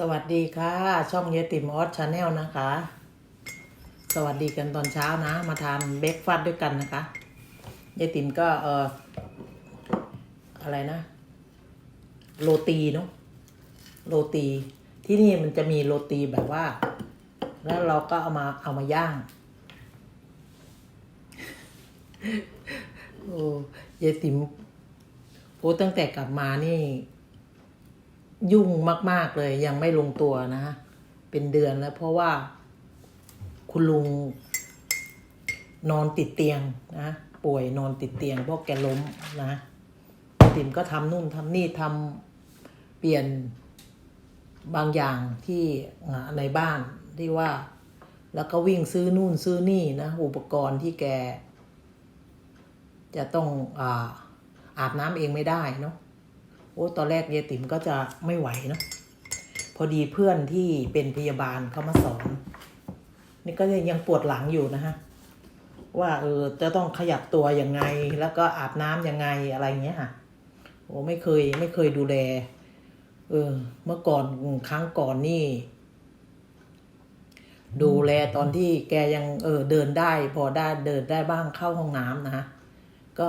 สวัสดีค่ะ ช่องเยติมอสชาแนลนะคะ สวัสดีกันตอนเช้านะ มาทานเบรกฟาสด้วยกันนะคะเยติมก็เอออะไรนะ โรตีเนาะโรตี ที่นี่มันจะมีโรตีแบบว่า แล้วเราก็เอามาเอามาย่างโอ้เยติมโอ้ตั้งแต่กลับมานี่ ยุ่งมาก ๆ เลยยังไม่ลงตัวนะฮะเป็นเดือนแล้ว เพราะว่าคุณลุงนอนติดเตียงนะป่วยนอนติดเตียงเพราะแกล้มนะติ๋มก็ทำนู่นทำนี่ทำเปลี่ยนบางอย่างที่ในบ้านที่ว่า แล้วก็วิ่งซื้อนู่นซื้อนี่นะ อุปกรณ์ที่แก จะต้องอาอาบน้ำเองไม่ได้เนาะ โอ้ตอนแรกเยติ๋มก็จะไม่ไหวเนาะพอดีเพื่อนที่เป็นพยาบาลเขามาสอน นี่ก็ยังปวดหลังอยู่นะฮะว่าเออจะต้องขยับตัวยังไง แล้วก็อาบน้ำยังไงอะไรเงี้ยค่ะโอ้ไม่เคยไม่เคยดูแล เออ เมื่อก่อนครั้งก่อนนี่ ดูแลตอนที่แกยังเออเดินได้ พอได้เดินได้บ้างเข้าห้องน้ำนะฮะก็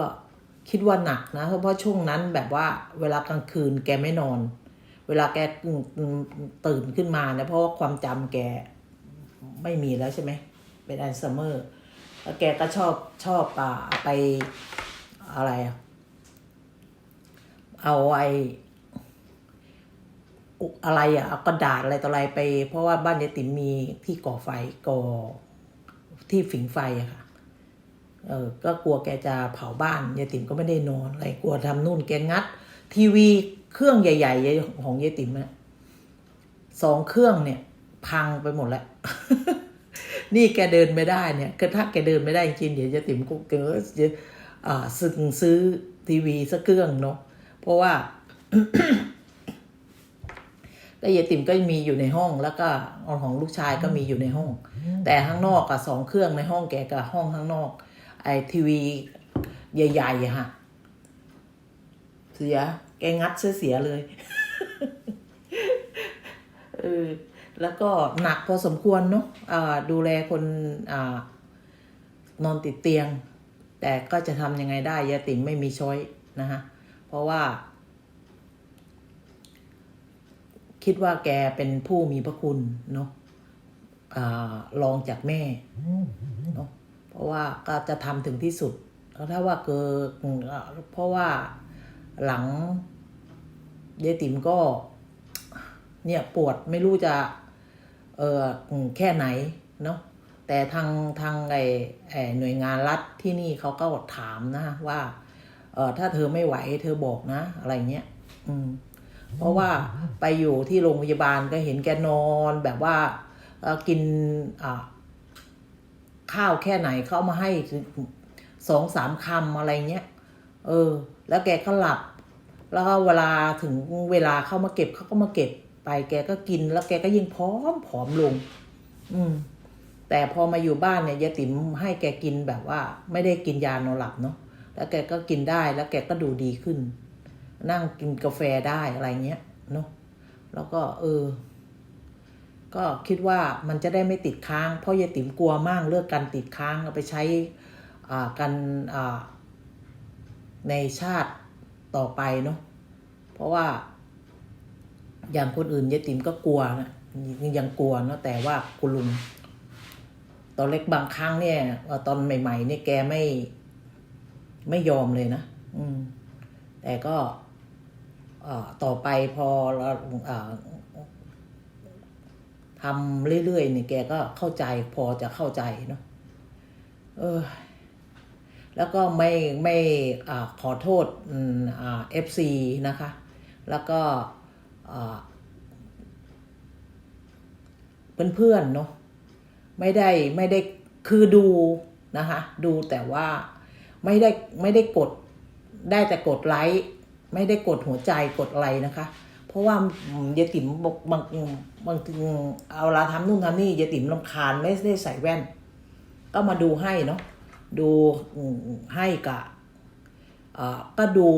คิดว่าหนักนะ เพราะช่วงนั้นแบบว่าเวลากลางคืนแกไม่นอน เวลาแกตื่นขึ้นมาเนี่ยเพราะว่าความจำแกไม่มีแล้วใช่ไหมเป็นอัลไซเมอร์แล้วแกก็ชอบชอบอ่าไปอะไรอะเอาไออุอะไรอะเอากระดาษอะไรต่ออะไรไป เพราะว่าบ้านยายติ๋มมีที่ก่อไฟก่อที่ฝิงไฟอะค่ะ เออก็กลัวแกจะเผาบ้านยายติ๋มก็ไม่ได้นอนอะไรกลัวทำนู่นแกงัด ทีวีเครื่องใหญ่ ๆ ของยายติ๋มเนี่ยสองเครื่องเนี่ย พังไปหมดแล้ว นี่แกเดินไม่ได้เนี่ยคือถ้าแกเดินไม่ได้จริงเดี๋ยวยายติ๋มก็เกิดจะอ่าซื้อซื้อทีวีสักเครื่องเนาะเพราะว่าก็ยายติ๋มก็มีอยู่ในห้องแล้วก็ของลูกชายก็มีอยู่ในห้อง แต่ข้างนอกอะสองเครื่องในห้องแกกับห้องข้างนอก ไอทีวีใหญ่ๆอะฮะเสีย แกงัดเสียเสียเลยเออแล้วก็หนักพอสมควรเนาะดูแลคนอนอนติดเตียง แต่ก็จะทำยังไงได้ยาติ๋มไม่มีช้อยนะฮะเพราะว่า คิดว่าแกเป็นผู้มีพระคุณเนาะอ่ารองจากแม่เนาะ เพราะว่าก็จะทำถึงที่สุดแล้วถ้าว่าเกิดเพราะว่าหลังเยติ๋มก็ เนี่ยปวดไม่รู้จะ เออแค่ไหนเนาะแต่ทางทางไอไอหน่วยงานรัฐที่นี่เขาก็ถามนะว่าเออถ้าเธอไม่ไหวเธอบอกนะ อะไรเงี้ยอืม เพราะว่าไปอยู่ที่โรงพยาบาลก็เห็นแกนอนแบบว่ากินอ่า ข้าวแค่ไหนเขาเอามาให้สองสามคำอะไรเงี้ย เออ แล้วแกก็หลับ แล้วก็เวลาถึงเวลาเข้ามาเก็บเขาก็มาเก็บไป แกก็กิน แล้วแกก็ยิ่งผอมผอมลง อืม แต่พอมาอยู่บ้านเนี่ยยายติ๋มให้แกกินแบบว่า ไม่ได้กินยานอนหลับเนาะ แล้วแกก็กินได้ แล้วแกก็ดูดีขึ้น นั่งกินกาแฟได้อะไรเงี้ยเนาะ แล้วก็ เออ ก็คิดว่ามันจะได้ไม่ติดค้าง เพราะยายติ๋มกลัวมากเรื่องการติดค้างเอาไปใช้อ่ากันในชาติต่อไปเนาะเพราะว่า อย่างคนอื่นยายติ๋มก็กลัวนะยังกลัวเนาะแต่ว่าคุณลุงตอนเล็กบางครั้งเนี่ยตอนใหม่ ๆ เนี่ยแกไม่ไม่ยอมเลยนะอืม แต่ก็ต่อไปพอเรา ทำเรื่อยๆเนี่ยแกก็เข้าใจพอจะเข้าใจเนาะเออ แล้วก็ไม่ไม่อขอโทษเอฟซีนะคะ แล้วก็เพื่อนๆเนาะไม่ได้ไม่ได้คือดูนะคะ ดูแต่ว่าไม่ได้ไม่ได้กดได้แต่กดไลค์ไม่ได้กดหัวใจกดอะไรนะคะ เพราะว่ายายติ๋มบางบางบางทีเอาลาทำนู่นทำนี่ยายติ๋มลำคาญไม่ได้ใส่แว่น ก็มาดูให้เนาะดูให้กะก็ดู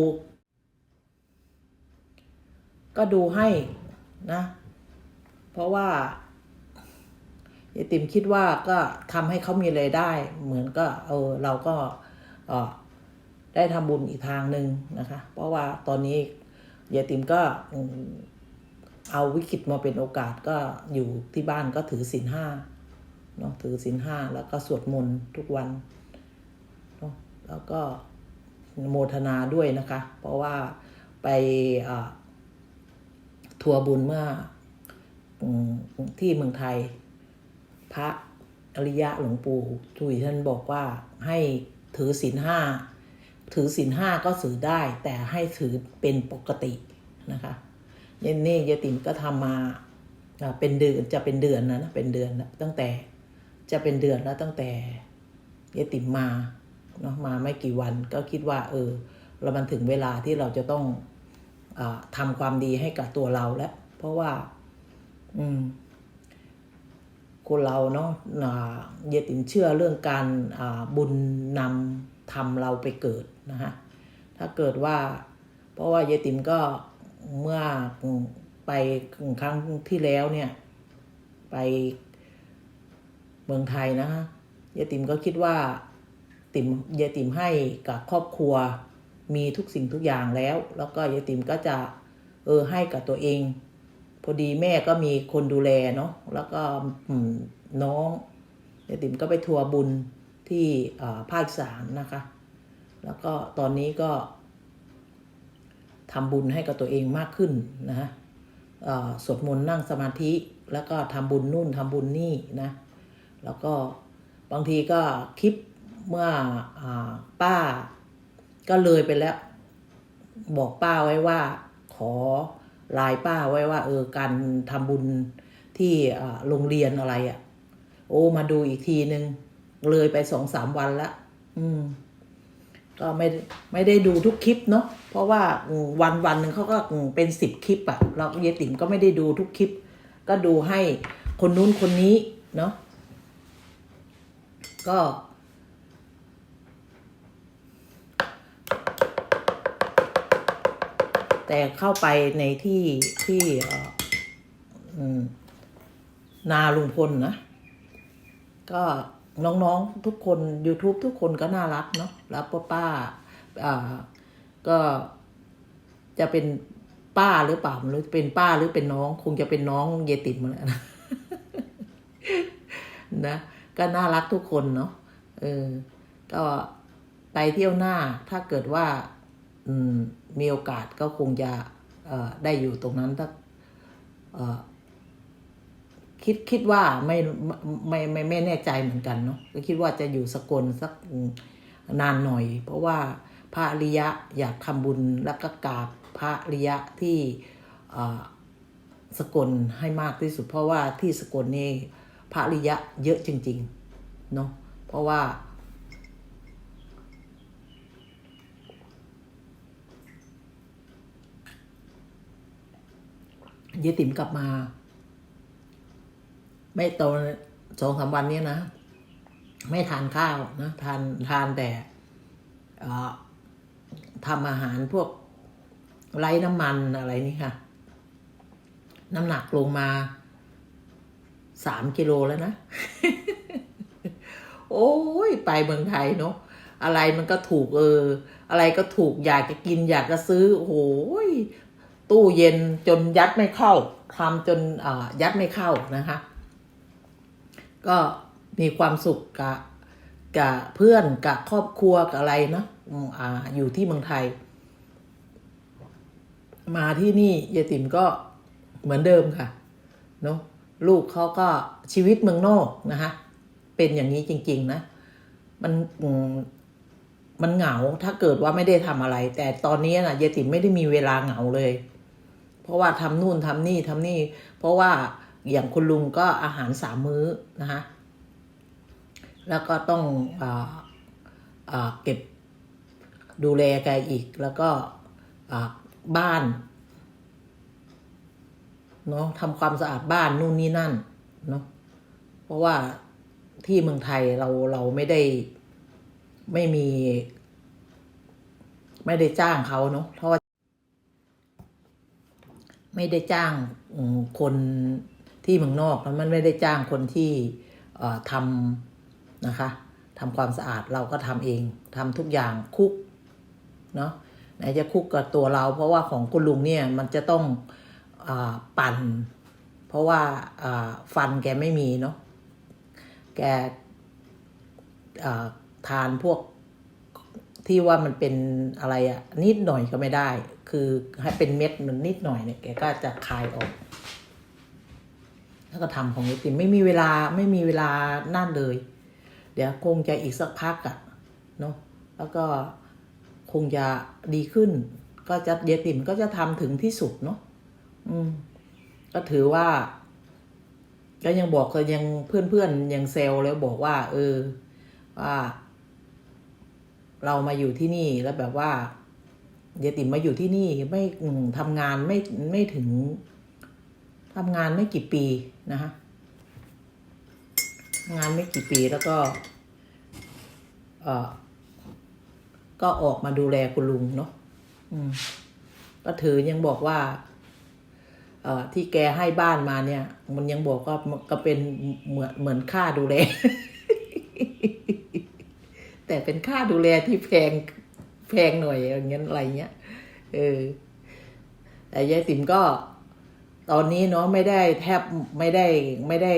ก็ดูให้นะ เพราะว่ายายติ๋มคิดว่าก็ทำให้เขามีรายได้ เหมือนก็ เออเราก็เออได้ทำบุญอีกทางหนึ่งนะคะ เพราะว่าตอนนี้ ยายติ๋มก็เอาวิกฤตมาเป็นโอกาสก็อยู่ที่บ้านก็ถือศีลห้าเนาะถือศีลห้าแล้วก็สวดมนต์ทุกวันเนาะแล้วก็โมทนาด้วยนะคะ เพราะว่าไปอ่าทัวร์บุญเมื่อที่เมืองไทย พระอริยะหลวงปู่ทุยท่านบอกว่าให้ถือศีลห้า ถือศีลห้าก็ถือได้ แต่ให้ถือเป็นปกตินะคะเย็นนี่ยายติ๋มก็ทำมาอ่าเป็นเดือนจะเป็นเดือนนะเป็นเดือนตั้งแต่จะเป็นเดือนแล้วตั้งแต่ยายติ๋มมาเนาะมาไม่กี่วันก็คิดว่า เออเรามันถึงเวลาที่เราจะต้องอาทำความดีให้กับตัวเราแล้ว เพราะว่า อืมคนเราเนาะอ่าเยตินเชื่อเรื่องการบุญนำ ทำเราไปเกิดนะฮะถ้าเกิดว่า เพราะว่าเยติมก็เมื่อไปครั้งที่แล้วเนี่ย ไปเมืองไทยนะฮะเยติมก็คิดว่าติมเยติมให้กับครอบครัวมีทุกสิ่งทุกอย่างแล้ว แล้วก็เยติมก็จะเออให้กับตัวเอง พอดีแม่ก็มีคนดูแลเนาะแล้วก็น้องยายติ๋มก็ไปทัวร์บุญ ที่อ่าภาคสามนะคะ แล้วก็ตอนนี้ก็ทำบุญให้กับตัวเองมากขึ้นนะฮะสวดมนต์นั่งสมาธิแล้วก็ทำบุญนู่นทำบุญนี่นะ แล้วก็บางทีก็คลิปเมื่ออป้าก็เลยไปแล้ว บอกป้าไว้ว่า ขอลายป้าไว้ว่า เออการทำบุญที่โรงเรียนอะไรอะ่ะ โอ้มาดูอีกทีนึง เลยไปสองสามวันละอืม ก็ไม่ไม่ได้ดูทุกคลิปเนาะเพราะว่าวันวันหนึ่งเขาก็เป็นสิบคลิปอะเราเยติ๋มก็ไม่ได้ดูทุกคลิป ก็ดูให้คนนู้นคนนี้เนาะก็ แต่เข้าไปในที่ที่นาลุงพลนะ ก็ น้องๆทุกคน YouTube ทุกคนก็น่ารักเนาะแล้วป้าป้าอ่าก็จะเป็นป้าหรือเปล่าไม่รู้เป็นป้าหรือเป็นน้อง คงจะเป็นน้องเยติมมาแล้วนะนะก็น่ารักทุกคนเนาะเออก็ไปเที่ยวหน้าถ้าเกิดว่าอืมมีโอกาสก็คงจะเอ่อได้อยู่ตรงนั้นถ้าเอ่อ คิดคิดว่าไม่ไม่ไม่ไม่แน่ใจเหมือนกันเนาะก็คิดว่าจะอยู่สกลสักนานหน่อย เพราะว่าพระอริยะอยากทำบุญแล้วก็กราบพระอริยะที่สกลให้มากที่สุด เพราะว่าที่สกลนี่พระอริยะเยอะจริงๆเนาะเพราะว่าเยติ๋มกลับมา ไม่โตสองสามวันนี้นะ ไม่ทานข้าวนะทานทานแต่ทำอาหารพวกไร้น้ำมันอะไรนี่ค่ะ น้ำหนักลงมาสามกิโลแล้วนะ โอ้ยไปเมืองไทยเนาะอะไรมันก็ถูกเออ อะไรก็ถูกอยากจะกินอยากจะซื้อโอ้โหยตู้เย็นจนยัดไม่เข้าทำจนอ่ายัดไม่เข้านะคะ ก็มีความสุขกับกับเพื่อนกับครอบครัวกับอะไรเนาะอ่าอยู่ที่เมืองไทย มาที่นี่ยายติ๋มก็เหมือนเดิมค่ะเนาะลูกเขาก็ชีวิตเมืองนอกนะคะเป็นอย่างนี้จริง ๆ นะ มันมมันเหงาถ้าเกิดว่าไม่ได้ทำอะไร แต่ตอนนี้นะยายติ๋มไม่ได้มีเวลาเหงาเลย เพราะว่าทำนู่นทำนี่ทำนี่ เพราะว่า อย่างคุณลุงก็อาหารสามมื้อนะคะแล้วก็ต้องออเก็บดูแลแกอีกแล้วก็บ้านเนาะทำความสะอาดบ้านนู่นนี่นั่นเนาะเพราะว่าที่เมืองไทยเราเราไม่ได้ไม่มี ไม่ได้จ้างเขาเนาะเพราะว่าไม่ได้จ้างคน ที่เมืองนอกแล้วมันไม่ได้จ้างคนที่ทำนะคะทำความสะอาดเราก็ทำเองทำทุกอย่างคุกเนาะไหนจะคุกกับตัวเรา เพราะว่าของคุณลุงเนี่ยมันจะต้องอปั่น เพราะว่าฟันแกไม่มีเนาะแกทานพวกที่ว่ามันเป็นอะไรอะนิดหน่อยก็ไม่ได้ คือให้เป็นเม็ดมันนิดหน่อยเนี่ยแกก็จะคายออก แล้วก็ทำของยายติ๋มไม่มีเวลาไม่มีเวลานั่นเลย เดี๋ยวคงจะอีกสักพักอะเนาะแล้วก็คงจะดีขึ้น ก็จะยายติ๋มก็จะทำถึงที่สุดเนาะอืม ก็ถือว่าก็ยังบอกก็ยังเพื่อนเพื่อนๆยังเซลแล้วบอกว่า เออ ว่า เรามาอยู่ที่นี่แล้วแบบว่ายายติ๋มมาอยู่ที่นี่ไม่อืมทำงานไม่ไม่ถึง ทำงานไม่กี่ปีนะคะงานไม่กี่ปีแล้วก็เออก็ออกมาดูแลคุณลุงเนาะอืมก็ถือยังบอกว่าเอ่อที่แกให้บ้านมาเนี่ย มันยังบอกว่าก็เป็นเหมือนเหมือนค่าดูแล แต่เป็นค่าดูแลที่แพงแพงหน่อยอย่างเงี้ยอะไรเงี้ยเออแต่ยายติ๋มก็ ตอนนี้เนาะไม่ได้แทบไม่ได้ไม่ได้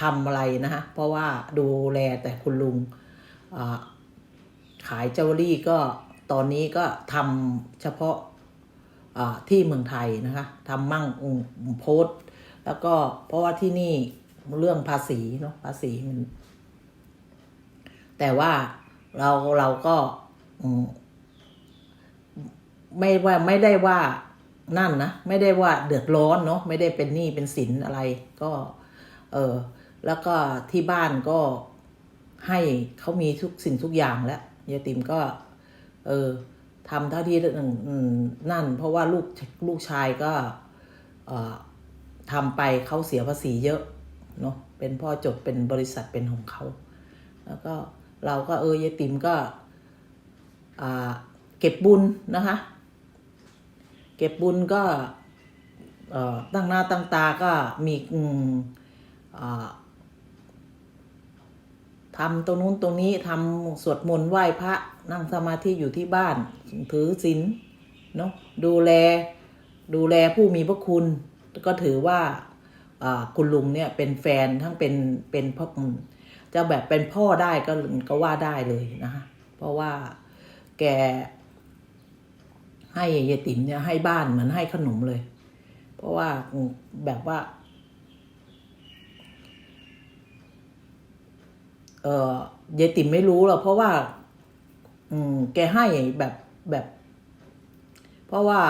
ทำอะไรนะฮะเพราะว่าดูแลแต่คุณลุงขายเจวลรี่ก็ตอนนี้ก็ทำเฉพาะที่เมืองไทยนะคะทำมั่งโพสต์แล้วก็เพราะว่าที่นี่เรื่องภาษีเนาะภาษีมันแต่ว่าเราเราก็ไม่ว่าไม่ได้ว่า นั่นนะไม่ได้ว่าเดือดร้อนเนาะไม่ได้เป็นหนี้เป็นสินอะไร ก็ เออแล้วก็ที่บ้านก็ให้เขามีทุกสิ่งทุกอย่างแล้วยายติ๋มก็ เออทำเท่าที่นั่น เพราะว่าลูกลูกชายก็เออทำไปเขาเสียภาษีเยอะเนาะเป็นพ่อจดเป็นบริษัทเป็นของเขา แล้วก็เราก็เออยายติ๋มก็เก็บบุญนะคะ เก็บบุญก็ตั้งหน้าตั้งตาก็มีทำตรงนู้นตรงนี้ทำสวดมนต์ไหว้พระนั่งสมาธิอยู่ที่บ้าน ถือศีลเนาะดูแลดูแลผู้มีพระคุณ ก็ถือว่าคุณลุงเนี่ยเป็นแฟนทั้งเป็นเป็นพ่อจะแบบเป็นพ่อได้ก็ก็ว่าได้เลยนะคะเพราะว่าแก ให้ยายติ๋มเนี่ยให้บ้านเหมือนให้ขนมเลย เพราะว่าแบบว่า เออยายติ๋มไม่รู้หรอกเพราะว่า อืม แกให้แบบแบบ เพราะว่า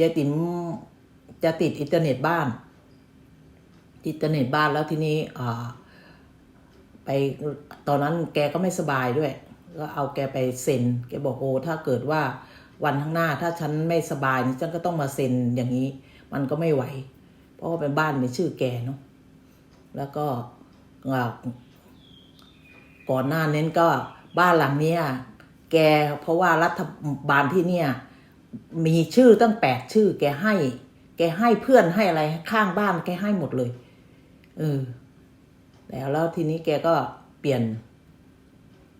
ยายติ๋มจะติดอินเทอร์เน็ตบ้าน อินเทอร์เน็ตบ้านแล้วทีนี้อ่าไปตอนนั้นแกก็ไม่สบายด้วย ก็เอาแกไปเซ็น แกบอกโอ้ถ้าเกิดว่า วันข้างหน้า ถ้าฉันไม่สบายนี่ฉันก็ต้องมาเซ็นอย่างนี้ มันก็ไม่ไหว เพราะว่าเป็นบ้านในชื่อแกเนาะแล้วก็ก่อนหน้านั้นก็บ้านหลังเนี้ยแกเพราะว่ารัฐบาลที่เนี่ย มีชื่อตั้งแปดชื่อ แกให้ แกให้เพื่อนให้อะไรข้างบ้านแกให้หมดเลยเออแล้วแล้วทีนี้แกก็เปลี่ยน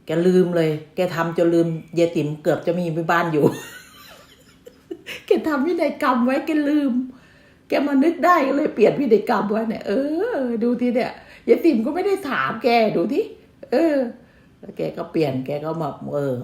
แกลืมเลย แกทำจนลืมเยายติ๋มเกือบจะมีบ้านอยู่ แกทำพินัยกรรมไว้แกลืม แกมานึกได้ก็เลยเปลี่ยนพินัยกรรมไว้เนี่ย เออ ดูทีเนี่ยยายติ๋มก็ไม่ได้ถามแกดูที่เออแล้วแกก็เปลี่ยนแกก็มาเออ